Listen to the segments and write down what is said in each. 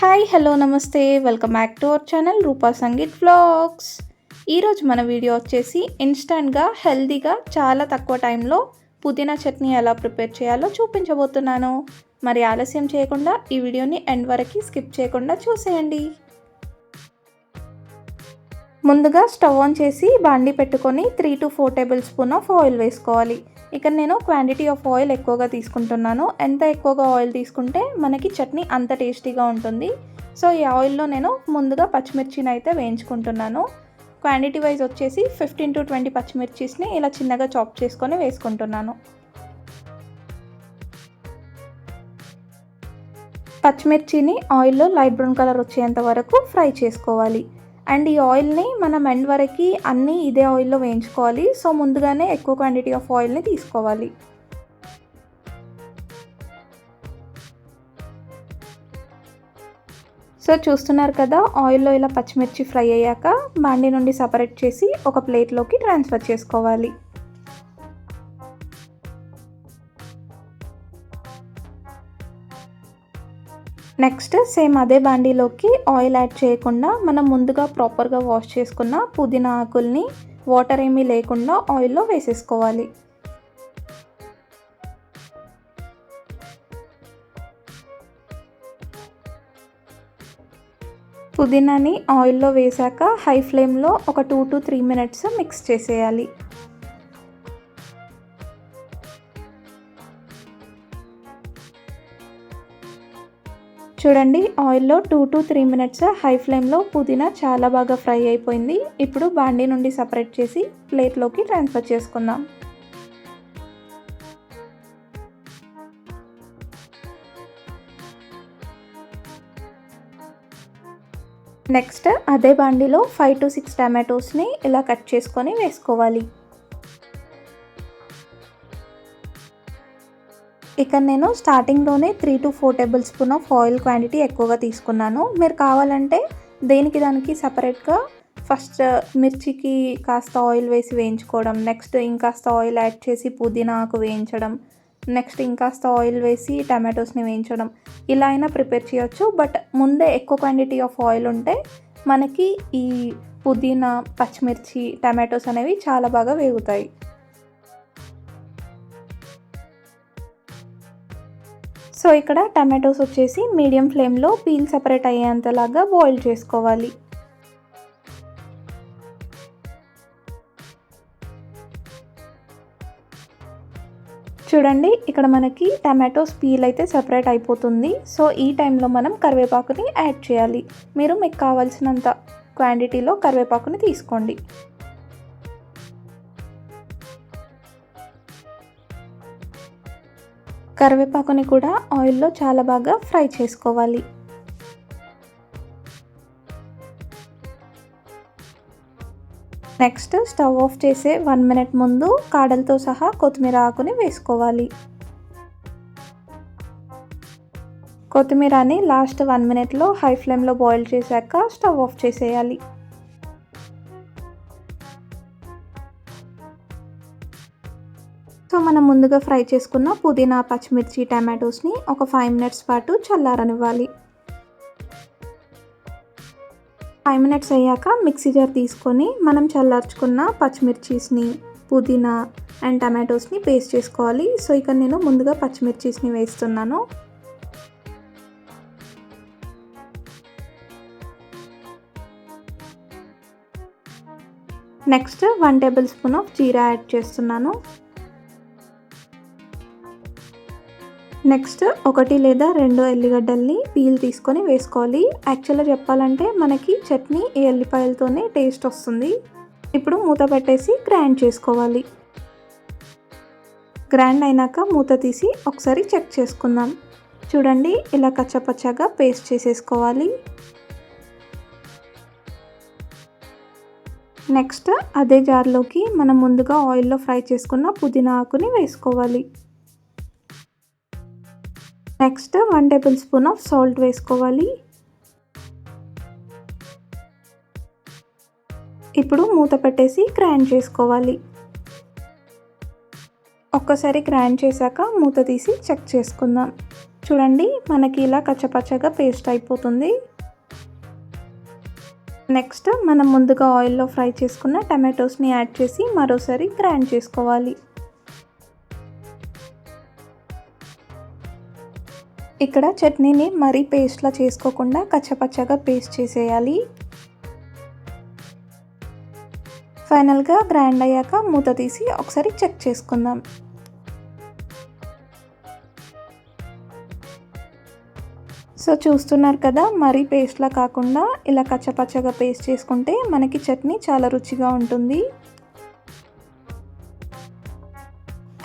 Hi hello నమస్తే. Welcome back to our channel Rupa Sangeet vlogs ఈరోజు మన video వచ్చేసి ఇన్స్టంట్గా హెల్దీగా చాలా తక్కువ టైంలో పుదీనా చట్నీ ఎలా ప్రిపేర్ చేయాలో చూపించబోతున్నాను. మరి ఆలస్యం చేయకుండా ఈ వీడియోని ఎండ్ వరకు స్కిప్ చేయకుండా చూసేయండి. ముందుగా స్టవ్ ఆన్ చేసి బాండి పెట్టుకొని three to four table spoon of oil వేసుకోవాలి. ఇక్కడ నేను క్వాంటిటీ ఆఫ్ ఆయిల్ ఎక్కువగా తీసుకుంటున్నాను. ఎంత ఎక్కువగా ఆయిల్ తీసుకుంటే మనకి చట్నీ అంత టేస్టీగా ఉంటుంది. సో ఈ ఆయిల్లో నేను ముందుగా పచ్చిమిర్చిని అయితే వేయించుకుంటున్నాను. క్వాంటిటీ వైజ్ వచ్చేసి ఫిఫ్టీన్ టు ట్వంటీ పచ్చిమిర్చిస్ని ఇలా చిన్నగా చాప్ చేసుకొని వేసుకుంటున్నాను. పచ్చిమిర్చిని ఆయిల్లో లైట్ బ్రౌన్ కలర్ వచ్చేంత వరకు ఫ్రై చేసుకోవాలి. అండ్ ఈ ఆయిల్ని మనం ఎండ్ వరకు అన్నీ ఇదే ఆయిల్లో వేయించుకోవాలి. సో ముందుగానే ఎక్కువ క్వాంటిటీ ఆఫ్ ఆయిల్ని తీసుకోవాలి. సో చూస్తున్నారు కదా ఆయిల్లో ఇలా పచ్చిమిర్చి ఫ్రై అయ్యాక బాండి నుండి సపరేట్ చేసి ఒక ప్లేట్లోకి ట్రాన్స్ఫర్ చేసుకోవాలి. నెక్స్ట్ సేమ్ అదే బాండీలోకి ఆయిల్ యాడ్ చేయకుండా మనం ముందుగా ప్రాపర్గా వాష్ చేసుకున్న పుదీనా ఆకుల్ని వాటర్ ఏమీ లేకుండా ఆయిల్లో వేసేసుకోవాలి. పుదీనాని ఆయిల్లో వేసాక హై ఫ్లేమ్లో ఒక two to three minutes mix చేసేయాలి. చూడండి ఆయిల్లో two to three minutes high ఫ్లేమ్లో పుదీనా చాలా బాగా ఫ్రై అయిపోయింది. ఇప్పుడు బాండీ నుండి సపరేట్ చేసి ప్లేట్లోకి ట్రాన్స్ఫర్ చేసుకుందాం. నెక్స్ట్ అదే బాండీలో ఫైవ్ టు సిక్స్ టమాటోస్ని ఇలా కట్ చేసుకొని వేసుకోవాలి. ఇక నేను స్టార్టింగ్లోనే three to four table spoon of oil quantity ఎక్కువగా తీసుకున్నాను. మీరు కావాలంటే దేనికి దానికి సపరేట్గా ఫస్ట్ uh, మిర్చికి కాస్త ఆయిల్ వేసి వేయించుకోవడం నెక్స్ట్ ఇంకాస్త ఆయిల్ యాడ్ చేసి పుదీనా ఆకు వేయించడం నెక్స్ట్ ఇంకాస్త ఆయిల్ వేసి టమాటోస్ని వేయించడం ఇలా అయినా ప్రిపేర్ చేయొచ్చు. బట్ ముందే ఎక్కువ క్వాంటిటీ ఆఫ్ ఆయిల్ ఉంటే మనకి ఈ పుదీనా పచ్చిమిర్చి టమాటోస్ అనేవి చాలా బాగా వేగుతాయి. సో ఇక్కడ టమాటోస్ వచ్చేసి మీడియం ఫ్లేమ్లో పీల్ సపరేట్ అయ్యేంతలాగా బాయిల్ చేసుకోవాలి. చూడండి ఇక్కడ మనకి టమాటోస్ పీల్ అయితే సపరేట్ అయిపోతుంది. సో ఈ టైంలో మనం కరివేపాకుని యాడ్ చేయాలి. మీరు మీకు కావాల్సినంత క్వాంటిటీలో కరివేపాకుని తీసుకోండి. కరివేపాకుని కూడా ఆయిల్లో చాలా బాగా ఫ్రై చేసుకోవాలి. నెక్స్ట్ స్టవ్ ఆఫ్ చేసే వన్ మినిట్ ముందు కాడలతో సహా కొత్తిమీర ఆకుని వేసుకోవాలి. కొత్తిమీరని లాస్ట్ వన్ మినిట్లో హై ఫ్లేమ్లో బాయిల్ చేశాక స్టవ్ ఆఫ్ చేసేయాలి. మనం ముందుగా ఫ్రై చేసుకున్న పుదీనా పచ్చిమిర్చి టమాటోస్ని ఒక ఫైవ్ మినిట్స్ పాటు చల్లారనివ్వాలి. ఫైవ్ మినిట్స్ అయ్యాక మిక్సీ జార్ తీసుకొని మనం చల్లార్చుకున్న పచ్చిమిర్చీస్ని పుదీనా అండ్ టమాటోస్ని పేస్ట్ చేసుకోవాలి. సో ఇక్కడ నేను ముందుగా పచ్చిమిర్చీస్ని వేస్తున్నాను. Next one table spoon of jeera add చేస్తున్నాను. నెక్స్ట్ ఒకటి లేదా రెండు ఎల్లిగడ్డల్ని పీల్ తీసుకొని వేసుకోవాలి. యాక్చువల్గా చెప్పాలంటే మనకి చట్నీ ఈ ఎల్లిపాయలతోనే టేస్ట్ వస్తుంది. ఇప్పుడు మూత పెట్టేసి గ్రైండ్ చేసుకోవాలి. గ్రైండ్ అయినాక మూత తీసి ఒకసారి చెక్ చేసుకుందాం. చూడండి ఇలా కచ్చపచ్చగా పేస్ట్ చేసేసుకోవాలి. నెక్స్ట్ అదే జార్లోకి మనం ముందుగా ఆయిల్లో ఫ్రై చేసుకున్న పుదీనా ఆకుని వేసుకోవాలి. Next one table spoon of salt వేసుకోవాలి. ఇప్పుడు మూత పెట్టేసి గ్రైండ్ చేసుకోవాలి. ఒక్కసారి గ్రైండ్ చేశాక మూత తీసి చెక్ చేసుకుందాం. చూడండి మనకి ఇలా కచ్చపచ్చగా పేస్ట్ అయిపోతుంది. నెక్స్ట్ మనం ముందుగా ఆయిల్లో ఫ్రై చేసుకున్న టమాటోస్ని యాడ్ చేసి మరోసారి గ్రైండ్ చేసుకోవాలి. ఇక్కడ చట్నీని మరీ పేస్ట్లా చేసుకోకుండా కచ్చపచ్చగా పేస్ట్ చేసేయాలి. ఫైనల్గా గ్రైండ్ అయ్యాక మూత తీసి ఒకసారి చెక్ చేసుకుందాం. సో చూస్తున్నారు కదా మరీ పేస్ట్లా కాకుండా ఇలా కచ్చపచ్చగా పేస్ట్ చేసుకుంటే మనకి చట్నీ చాలా రుచిగా ఉంటుంది.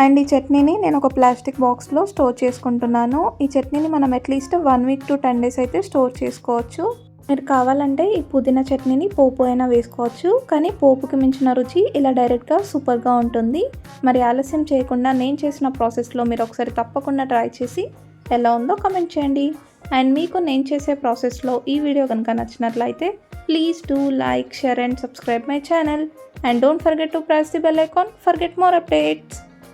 అండ్ ఈ చట్నీని నేను ఒక ప్లాస్టిక్ బాక్స్లో స్టోర్ చేసుకుంటున్నాను. ఈ చట్నీని మనం at least one week to ten days అయితే స్టోర్ చేసుకోవచ్చు. మీరు కావాలంటే ఈ పుదీనా చట్నీని పోపు అయినా వేసుకోవచ్చు. కానీ పోపుకి మించిన రుచి ఇలా డైరెక్ట్గా సూపర్గా ఉంటుంది. మరి ఆలస్యం చేయకుండా నేను చేసిన ప్రాసెస్లో మీరు ఒకసారి తప్పకుండా ట్రై చేసి ఎలా ఉందో కమెంట్ చేయండి. అండ్ మీకు నేను చేసే ప్రాసెస్లో ఈ వీడియో కనుక నచ్చినట్లయితే please do like share and subscribe my channel and don't forget to press the bell icon forget more updates